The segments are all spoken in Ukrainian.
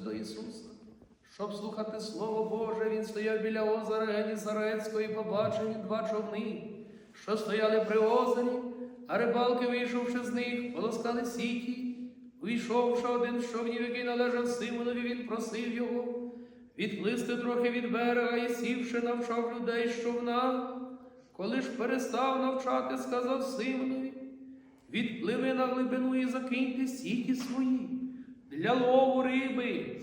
до Ісуса. Щоб слухати Слово Боже, він стояв біля озера Генісарецького і побачив два човни, що стояли при озері, а рибалки, вийшовши з них, полоскали сіті. Увійшовши один з човнів, який належав Симонові, він просив його відплисти трохи від берега і сівши, навчав людей з човна. Коли ж перестав навчати, сказав Симонові, відпливи на глибину і закиньте сіті свої для лову риби.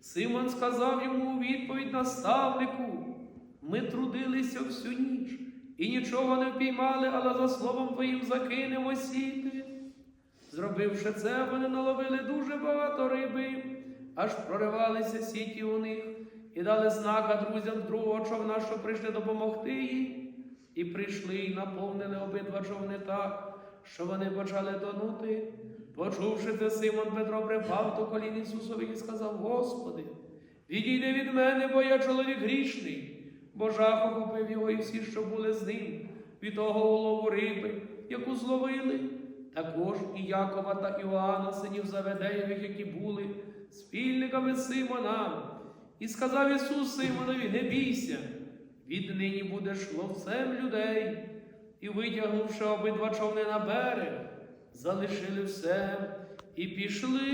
Симон сказав йому у відповідь наставнику, ми трудилися всю ніч і нічого не впіймали, але за словом твоїм закинемо сіти. Зробивши це, вони наловили дуже багато риби, аж проривалися сіті у них, і дали знака друзям другого човна, що прийшли допомогти їм. І прийшли і наповнили обидва човни так, що вони почали тонути. Почувши це, Симон Петро припав до колін Ісусові і сказав: Господи, відійди від мене, бо я чоловік грішний, бо жах охопив його і всі, що були з ним, від того улову риби, яку зловили. Також і Якова та Іоанна, синів Заведеєвих, які були спільниками Симона. І сказав Ісус Симонові: Не бійся, віднині будеш ловцем людей. І витягнувши обидва човни на берег, залишили все і пішли.